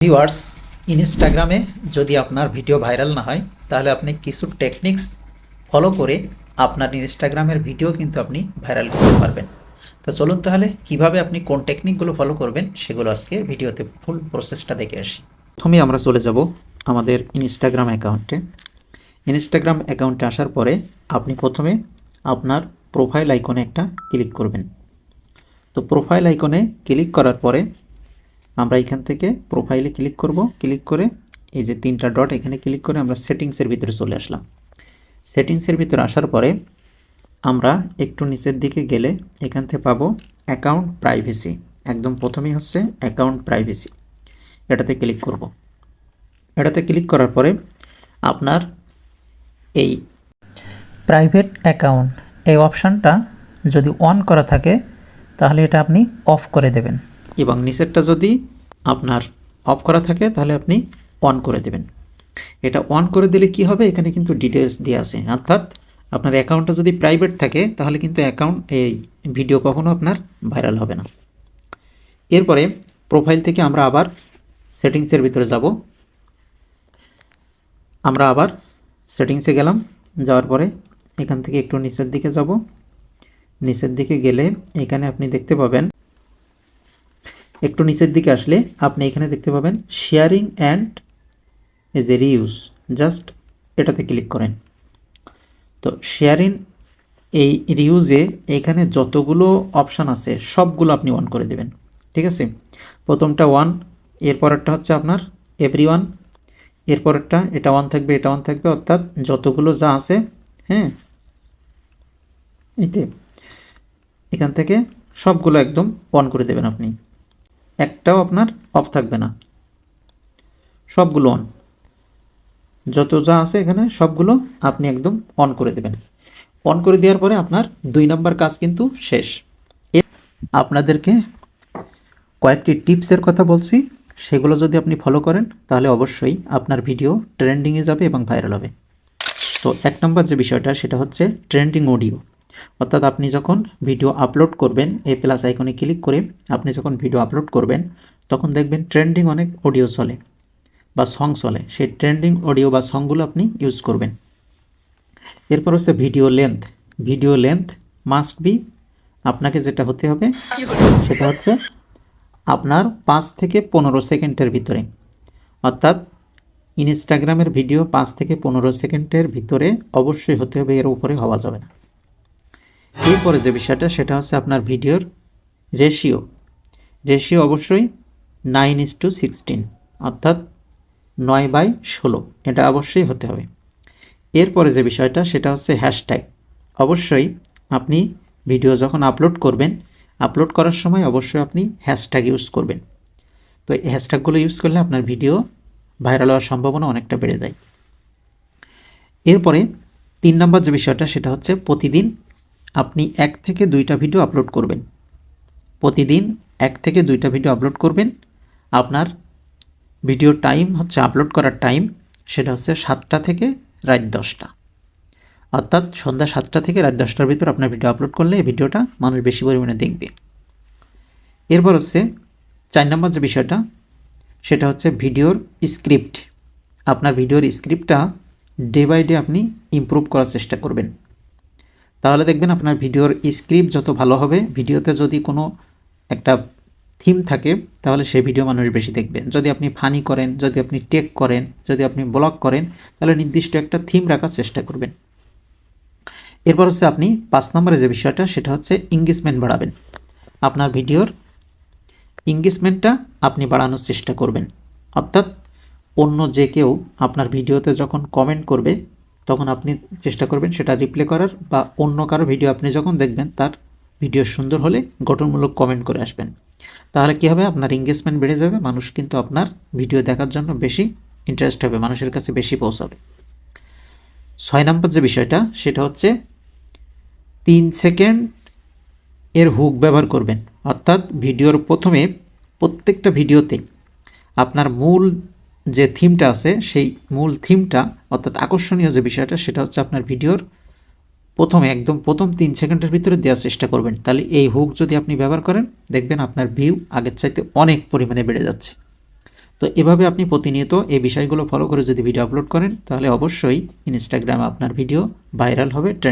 Viewers ইনস্টাগ্রামে যদি আপনার ভিডিও ভাইরাল না হয়, তাহলে আপনি কিছু টেকনিক্স ফলো করে আপনার ইনস্টাগ্রামের ভিডিও কিন্তু আপনি ভাইরাল করতে পারবেন। তো চলুন তাহলে কীভাবে আপনি কোন টেকনিকগুলো ফলো করবেন, সেগুলো আজকে ভিডিওতে ফুল প্রসেসটা দেখে আসি। প্রথমে আমরা চলে যাব আমাদের ইনস্টাগ্রাম অ্যাকাউন্টে ইনস্টাগ্রাম অ্যাকাউন্টে আসার পরে আপনি প্রথমে আপনার প্রোফাইল আইকনে একটা ক্লিক করবেন। তো প্রোফাইল আইকনে ক্লিক করার পরে আমরা এখান থেকে প্রোফাইলে ক্লিক করব। ক্লিক করে এই যে তিনটা ডট এখানে ক্লিক করে আমরা সেটিংসের ভিতরে চলে আসলাম। সেটিংসের ভিতরে আসার পরে আমরা একটু নিচের দিকে গেলে এখান থেকে পাবো অ্যাকাউন্ট প্রাইভেসি একদম প্রথমেই হচ্ছে অ্যাকাউন্ট প্রাইভেসি এটাতে ক্লিক করব। এটাতে ক্লিক করার পরে আপনার এই প্রাইভেট অ্যাকাউন্ট এই অপশানটা যদি অন করা থাকে, তাহলে এটা আপনি অফ করে দেবেন। এবং নিচেরটা যদি আপনার অফ করা থাকে, তাহলে আপনি অন করে দেবেন। এটা অন করে দিলে কি হবে? এখানে কিন্তু ডিটেলস দেওয়া আছে। অর্থাৎ আপনার অ্যাকাউন্টটা যদি প্রাইভেট থাকে, তাহলে কিন্তু অ্যাকাউন্ট এই ভিডিও কখনো আপনার ভাইরাল হবে না। এরপরে প্রোফাইল থেকে আমরা আবার সেটিংসের ভিতরে যাব। আমরা আবার সেটিংসে গেলাম। যাওয়ার পরে এখান থেকে একটু নিচের দিকে যাব। নিচের দিকে গেলে এখানে আপনি দেখতে পাবেন একটু নিচের দিকে আসলে আপনি এখানে দেখতে পাবেন sharing and age a reuse just এটাতে ক্লিক করেন। তো শেয়ারিং এই রিউজে এখানে যতগুলো অপশান আছে, সবগুলো আপনি অন করে দেবেন। ঠিক আছে? প্রথমটা ওয়ান এরপরেরটা হচ্ছে আপনার এভরি ওয়ান এরপরেরটা এটা ওয়ান থাকবে, এটা ওয়ান থাকবে, অর্থাৎ যতগুলো যা আছে হ্যাঁ? এতে এখান থেকে সবগুলো একদম অন করে দেবেন আপনি। একটাও আপনার অফ থাকবে না। সবগুলো অন যত যা আছে এখানে সবগুলো আপনি একদম অন করে দেবেন। অন করে দেওয়ার পরে আপনার দুই নাম্বার কাজ কিন্তু শেষ। আপনাদেরকে কয়েকটি টিপসের কথা বলছি। সেগুলো যদি আপনি ফলো করেন, তাহলে অবশ্যই আপনার ভিডিও ট্রেন্ডিংয়ে যাবে এবং ভাইরাল হবে। তো এক নম্বর যে বিষয়টা, সেটা হচ্ছে ট্রেন্ডিং অডিও অর্থাৎ আপনি যখন ভিডিও আপলোড করবেন এই প্লাস আইকনে ক্লিক করে আপনি যখন ভিডিও আপলোড করবেন, তখন দেখবেন ট্রেন্ডিং অনেক অডিও চলে বা সং চলে। সেই ট্রেন্ডিং অডিও বা সংগুলো আপনি ইউজ করবেন। এরপর হচ্ছে video length video length must be আপনাকে যেটা হতে হবে, সেটা হচ্ছে আপনার পাঁচ থেকে পনেরো সেকেন্ডের ভিতরে। অর্থাৎ ইনস্টাগ্রামের ভিডিও পাঁচ থেকে পনেরো সেকেন্ডের ভিতরে অবশ্যই হতে হবে, এর উপরে হওয়া যাবে না। এরপরে যে বিষয়টা, সেটা হচ্ছে আপনার ভিডিওর রেশিও রেশিও অবশ্যই নাইন ইস টু সিক্সটিন অর্থাৎ নয় বাই ষোলো, এটা অবশ্যই হতে হবে। এরপরে যে বিষয়টা, সেটা হচ্ছে হ্যাশট্যাগ অবশ্যই আপনি ভিডিও যখন আপলোড করবেন আপলোড করার সময় অবশ্যই আপনি হ্যাশট্যাগ ইউজ করবেন। তো এই হ্যাশট্যাগুলো ইউজ করলে আপনার ভিডিও ভাইরাল হওয়ার সম্ভাবনা অনেকটা বেড়ে যায়। এরপরে তিন নম্বর যে বিষয়টা, সেটা হচ্ছে প্রতিদিন আপনি এক থেকে দুইটা ভিডিও আপলোড করবেন। প্রতিদিন এক থেকে দুইটা ভিডিও আপলোড করবেন। আপনার ভিডিও টাইম হচ্ছে আপলোড করার টাইম সেটা হচ্ছে সাতটা থেকে রাত দশটা। অর্থাৎ সন্ধ্যা সাতটা থেকে রাত দশটার ভিতর আপনার ভিডিও আপলোড করলে এই ভিডিওটা মানুষ বেশি পরিমাণে দেখবে। এরপর হচ্ছে চার নম্বর যে বিষয়টা, সেটা হচ্ছে ভিডিওর স্ক্রিপ্ট আপনার ভিডিওর স্ক্রিপ্টটা ডে বাই ডে আপনি ইমপ্রুভ করার চেষ্টা করবেন। তাহলে দেখবেন আপনার ভিডিওর স্ক্রিপ্ট যত ভালো হবে, ভিডিওতে যদি কোনো একটা থিম থাকে, তাহলে সেই ভিডিও মানুষ বেশি দেখবেন। যদি আপনি ফানি করেন, যদি আপনি টেক করেন, যদি আপনি ব্লগ করেন, তাহলে নির্দিষ্ট একটা থিম রাখার চেষ্টা করবেন। এরপর হচ্ছে আপনি পাঁচ নম্বরে যে বিষয়টা, সেটা হচ্ছে ইংগেজমেন্ট বাড়াবেন। আপনার ভিডিওর ইংগেজমেন্টটা আপনি বাড়ানোর চেষ্টা করবেন। অর্থাৎ অন্য যে কেউ আপনার ভিডিওতে যখন কমেন্ট করবে তখন আপনি চেষ্টা করবেন সেটা রিপ্লে করার বা অন্য কারও ভিডিও আপনি যখন দেখবেন, তার ভিডিও সুন্দর হলে গঠনমূলক কমেন্ট করে আসবেন। তাহলে কী হবে? আপনার এঙ্গেজমেন্ট বেড়ে যাবে, মানুষ কিন্তু আপনার ভিডিও দেখার জন্য বেশি ইন্টারেস্ট হবে, মানুষের কাছে বেশি পৌঁছাবে। ছয় নম্বর যে বিষয়টা, সেটা হচ্ছে তিন সেকেন্ড এর হুক ব্যবহার করবেন। অর্থাৎ ভিডিওর প্রথমে প্রত্যেকটা ভিডিওতে আপনার মূল যে থিমটা আছে, সেই মূল থিমটা অর্থাৎ আকর্ষণীয় যে বিষয়টা, সেটা হচ্ছে আপনার ভিডিওর প্রথমে, একদম প্রথম তিন সেকেন্ডের ভিতরে দেওয়ার চেষ্টা করবেন। তাহলে এই হুক যদি আপনি ব্যবহার করেন, দেখবেন আপনার ভিউ আগের চাইতে অনেক পরিমাণে বেড়ে যাচ্ছে। তো এভাবে আপনি প্রতিনিয়ত এই বিষয়গুলো ফলো করে যদি ভিডিও আপলোড করেন, তাহলে অবশ্যই ইনস্টাগ্রামে আপনার ভিডিও ভাইরাল হবে ট্রেন্ড